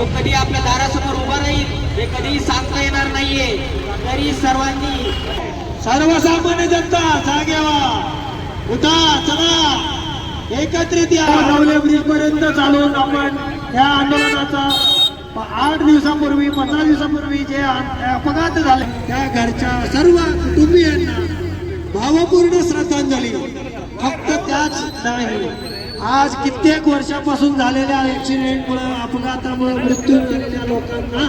तो कधी आपल्या दारासमोर उभा राहील हे कधीही सांगता येणार नाहीये. तरी सर्वांनी सर्वसामान्य जनता जागेवा उठा चला. एकत्रित या. नवले ब्रिज पर्यंत चालून आपण या आंदोलनाचा आठ दिवसापूर्वी पंधरा दिवसापूर्वी जे अपघात झाले त्या घरच्या सर्व कुटुंबियांना भावपूर्ण श्रद्धांजली. फक्त त्याच नाही आज कित्येक वर्षापासून झालेल्या ऍक्सिडेंटमुळे अपघातामुळे मृत्यू झालेल्या लोकांना